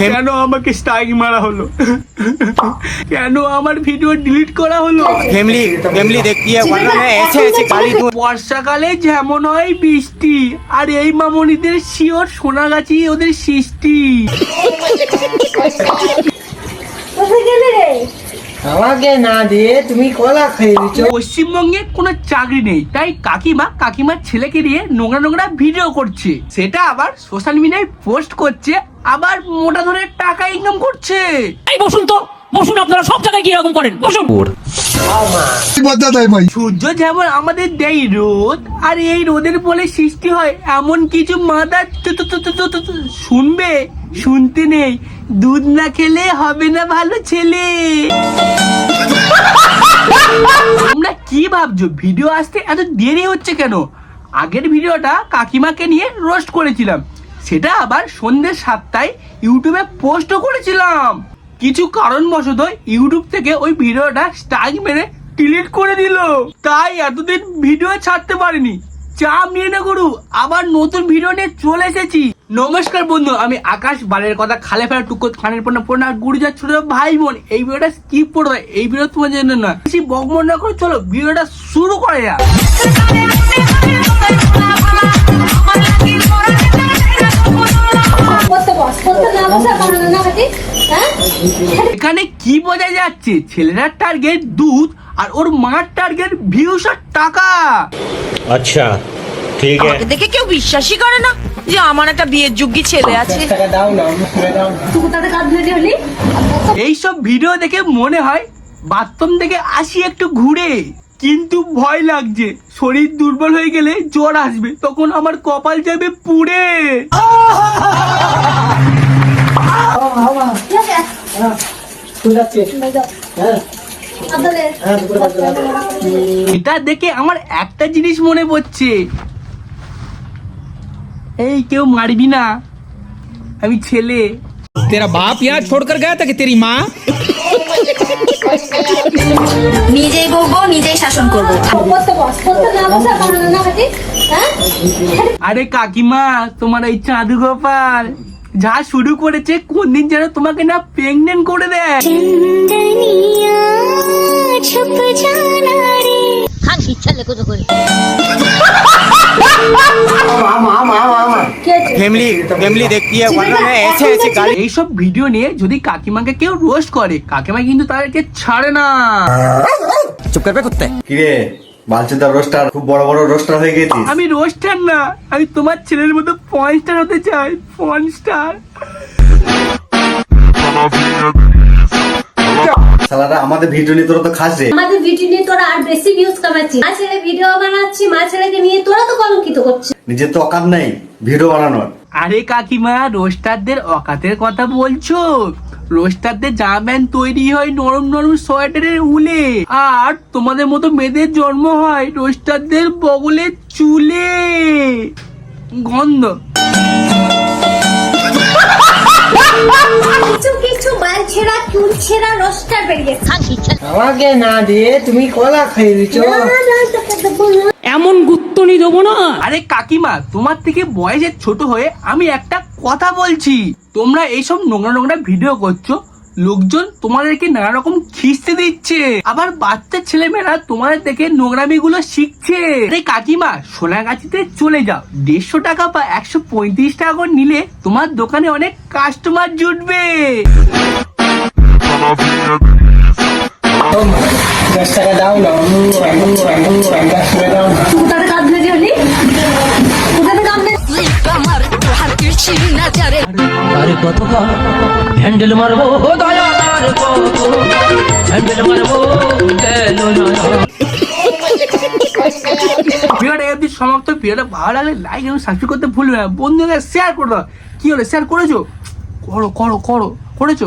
কেন আমাকে স্ট্রাইক মারা হলো? কেন আমার ভিডিও ডিলিট করা হলো? ফ্যামিলি ফ্যামিলি দেখিয়ে এসে এসে খালি বর্ষাকালে যেমন হয় বৃষ্টি আর এই মামনিদের শিওর সোনাগাছি ওদের সৃষ্টি। আমাকে না দিয়ে তুমি কলা খেয়ে দিচ্ছ পশ্চিমবঙ্গে কোনো চাকরি নেই তাই কাকিমা কাকিমার ছেলেকে দিয়ে নোংরা নোংরা ভিডিও করছে। সেটা আবার সোশ্যাল মিডিয়ায় পোস্ট করছে আবার মোটা ধরে টাকা ইনকাম করছে। এই বসুন তো বসুন আপনারা সব জায়গায় কি এরকম করেন বসুন। সূর্য যেমন আমাদের দেয় রোদ আর এই রোদের বলে সৃষ্টি হয় এমন কিছু তু- শুনবে? শুনতে নেই। দুধ না খেলে হবে না ভালো ছেলে। ভাবছ? ভিডিও আসতে এত দেরি হচ্ছে কেন? আগের ভিডিওটা কাকিমাকে নিয়ে রোস্ট করেছিলাম। সেটা আবার সন্ধ্যে সাতটায় ইউটিউবে পোস্টও করেছিলাম। কিছু কারণবশত ইউটিউব থেকে ওই ভিডিওটা স্ট্রাইক মেরে ডিলিট করে দিল। তাই এতদিন ভিডিও ছাড়তে পারিনি। চাপ নিয়ে না করু আবার নতুন ভিডিও নিয়ে চলে এসেছি। নমস্কার বন্ধু, আমি আকাশ বালের কথা খালে ফেলা টুকো খানের পর পড়না আর গুড়িজার ছোট ভাই বোন, এই ভিডিওটা স্কিপ করে দাও। এই ভিডিও তোমার জন্য না বেশি বকমন না করে চলো ভিডিওটা শুরু করে হ্যাঁ এখানে কি বোঝা যাচ্ছে? ছেলেটার টার্গেট দুধ আর ওর মার টার্গেট ভিউস আর টাকা। আচ্ছা ঠিক আছে। দেখে কেউ বিশ্বাসই করে না যে আমার একটা বিয়ের যোগ্য ছেলে আছে। এই সব ভিডিও দেখে মনে হয় বাথরুম থেকে আসি একটু ঘুরে কিন্তু ভয় লাগছে। শরীর দুর্বল হয়ে গেলে জ্বর আসবে তখন আমার কপাল যাবে পুড়ে। হ্যাঁ।, হ্যাঁ। এটা দেখে আমার একটা জিনিস মনে পড়ছে। এই কেউ মারবি না। আমি ছেলে। তেরা বাপ ইয়া ছোড়কর গায়া তাকে তেরি মা নিজেই নিজেই শাসন করব। আরে কাকিমা তোমার এই চাঁদু গোপাল যা শুরু করেছে কোনদিন যেন তোমাকে না প্রেগনেন্ট করে দেয়। আমা আমা আমা আমা আমা কি আছে फैमिली फैमिली देखती है वरना मैं ऐसे ऐसे गाली এইসব ভিডিও নিয়ে যদি কাকিমাকে কেউ রোস্ট করে কাকিমা কিন্তু তাদেরকে ছাড়ে না चुप कर पे कुत्ते কিরে বালচুদা রোস্টার খুব বড় বড় রোস্টার হয়ে গেছিস আমি রোস্টার না আমি তোমার ছেলের মতো পয়েন্ট স্টার হতে চাই পয়েন্ট স্টার সালারা আমাদের ভিডিও নিয়ে তোরা তো খাস। আমাদের ভিডিও নিয়ে তোরা আর বেশি ভিউজ কামাচ্ছিস। মা ছেলে ভিডিও বানাচ্ছি মা ছেলেকে নিয়ে তোরা তো কলঙ্কিত করছিস। নিজের তো অকাত নেই ভিডিও বানানোর। আরে কাকিমা রোস্টারদের অকাতের কথা বলছো? রোস্টারদের জামা প্যান্ট তৈরি হয় নরম নরম সোয়েটারের উলে। আর তোমাদের মতো মেয়েদের জন্ম হয় রোস্টারদের বগলের চুলে। গন্ধ। বাল ছেঁড়া চুল ছেঁড়া রসটা বেরিয়েছে আমাকে না দিয়ে তুমি কলা খেয়ে দিচ্ছ না, না, তোকে দেবো না। এমন গুত্তনি দেবো না। আরে কাকিমা তোমার থেকে বয়সের ছোট হয়ে আমি একটা কথা বলছি। তোমরা এইসব নোংরা নোংরা ভিডিও করছ? লোকজন তোমাদেরকে নানা রকম খিস্তে দিচ্ছে আবার বাচ্চা ছেলেমেয়েরা তোমাদের দেখে নোংরামি গুলো শিখছে আরে কাকিমা সোনাগাছিতে চলে যাও দেড়শো টাকা বা একশো পঁয়ত্রিশ টাকা করে নিলে তোমার দোকানে অনেক কাস্টমার জুটবে দশ টাকা দাও না আরে কত হ্যান্ডেল মারবো হ্যান্ডেল মারবো ভিডিওটা এমনি সমাপ্ত ভিডিওটা ভালো লাগলে লাইক এবং সাবস্ক্রাইব করতে ভুলবে না। বন্ধুদের শেয়ার করে। দাও কি হলো? শেয়ার করেছ? করো করো করো। করেছ?